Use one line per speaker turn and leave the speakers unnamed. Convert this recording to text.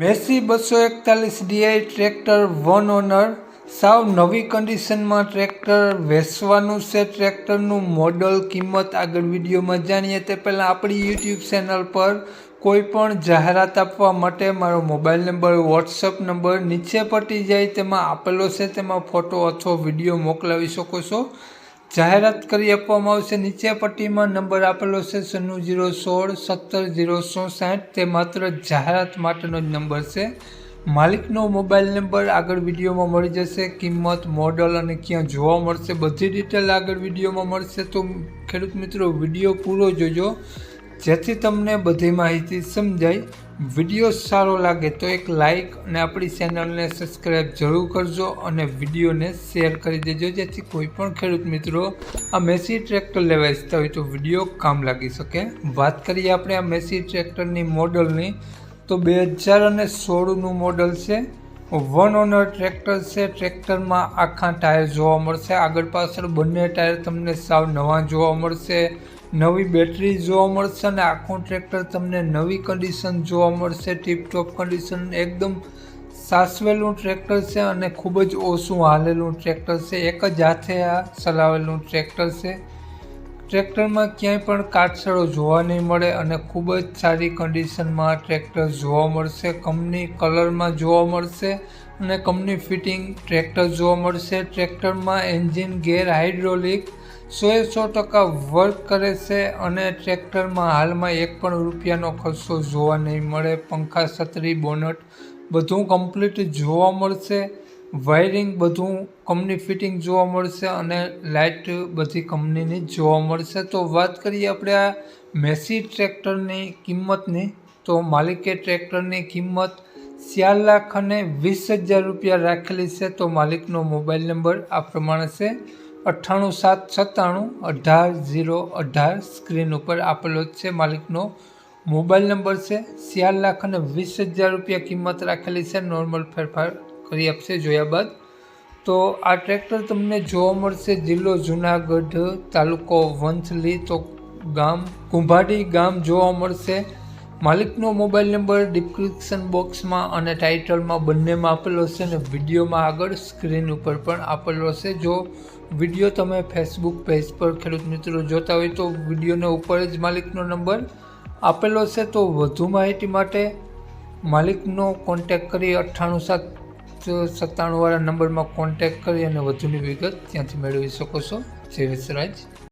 Massey બસો એકતાલીસ D I tractor one honour, સાવ નવી કન્ડિશનમાં ટ્રેક્ટર વેચવાનું છે. ટ્રેક્ટરનું મોડલ કિંમત આગળ વિડીયોમાં જાણીએ તે પહેલાં આપણી યુટ્યુબ ચેનલ પર કોઈ પણ જાહેરાત આપવા માટે મારો મોબાઈલ નંબર વોટ્સઅપ નંબર નીચે પટી જાય. તેમાં આપેલો છે. તેમાં ફોટો અથવા વીડિયો મોકલાવી શકો છો. જાહેરાત કરી આપવામાં આવશે. નીચે પટ્ટીમાં નંબર આપેલો છે સન્નું જીરો સોળ સત્તર જીરો ચોસાઠ. તે માત્ર જાહેરાત માટેનો જ નંબર છે. માલિકનો મોબાઈલ નંબર આગળ વિડીયોમાં મળી જશે. કિંમત, મોડલ અને ક્યાં જોવા મળશે. બધી ડિટેલ આગળ વિડીયોમાં મળશે. તો ખેડૂત મિત્રો, વીડિયો પૂરો જોજો. જેથી તમને બધી માહિતી સમજાય. વીડિયો સારો લાગે તો એક લાઈક અને આપણી ચેનલને સબસ્ક્રાઈબ જરૂર કરજો અને વિડીયોને શેર કરી દેજો. જેથી કોઈ પણ ખેડૂત મિત્રો આ મેસી ટ્રેક્ટર લેવા ઇચ્છતા હોય તો વીડિયો કામ લાગી શકે. વાત કરીએ આપણે આ મેસી ટ્રેક્ટરની મોડલની. તો બે હજાર અને સોળનું મોડલ છે. વન ઓનર ટ્રેક્ટર છે. ટ્રેક્ટરમાં આખા ટાયર જોવા મળશે. આગળ પાછળ બંને ટાયર તમને સાવ નવા જોવા મળશે. નવી બેટરી જોવા મળશે અને આખું ટ્રેક્ટર તમને નવી કન્ડિશન જોવા મળશે ટીપટોપ કન્ડિશન એકદમ સાસવેલું ટ્રેક્ટર છે અને ખૂબ જ ઓછું હાલેલું ટ્રેક્ટર છે. એક જ હાથે આ ચલાવેલું ટ્રેક્ટર છે. ટ્રેક્ટરમાં ક્યાંય પણ કાટસળો જોવા નહીં મળે અને ખૂબ જ સારી કન્ડિશનમાં ટ્રેક્ટર જોવા મળશે. કંપની કલરમાં જોવા મળશે અને કંપની ફિટિંગ ટ્રેક્ટર જોવા મળશે. ટ્રેક્ટરમાં એન્જિન ગેર હાઇડ્રોલિક સોએ સો ટકા વર્ક કરે છે અને ટ્રેક્ટરમાં હાલમાં એક પણ રૂપિયાનો ખર્ચો જોવા નહીં મળે. પંખા, છત્રી, બોનટ બધું કમ્પ્લીટ જોવા મળશે. વાયરિંગ બધું કંપની ફિટિંગ જોવા મળશે અને લાઇટ બધી કંપનીની જોવા મળશે. તો વાત કરીએ આપણે આ મેસી ટ્રેક્ટરની કિંમતની. તો માલિકે ટ્રેક્ટરની કિંમત ચાર લાખ અને વીસ હજાર રૂપિયા રાખેલી છે. તો માલિકનો મોબાઈલ નંબર આ પ્રમાણે છે. અઠ્ઠાણું સાત સત્તાણું અઢાર ઝીરો અઢાર સ્ક્રીન ઉપર આપેલો જ છે માલિકનો મોબાઈલ નંબર છે. ચાર લાખ અને વીસ હજાર રૂપિયા કિંમત રાખેલી છે. નોર્મલ ફેરફાર કરી આપશે જોયા બાદ. તો આ ટ્રેક્ટર તમને જોવા મળશે જિલ્લો જુનાગઢ તાલુકો વંથલી તો ગામ કુંભાડી ગામ જોવા મળશે. માલિકનો મોબાઈલ નંબર ડિસ્ક્રિપ્શન બોક્સમાં અને ટાઇટલમાં બંનેમાં આપેલો છે અને વિડીયોમાં આગળ સ્ક્રીન ઉપર પણ આપેલો છે. જો વીડિયો તમે ફેસબુક પેજ પર ખેડૂત મિત્રો જોતા હોય તો વિડીયોના ઉપર જ માલિકનો નંબર આપેલો છે. તો વધુ માહિતી માટે માલિકનો કોન્ટેક કરી અઠ્ઠાણું સાત સત્તાણુંવાળા નંબરમાં કોન્ટેક કરી અને વધુની વિગત ત્યાંથી મેળવી શકો છો. જય વિસરાજ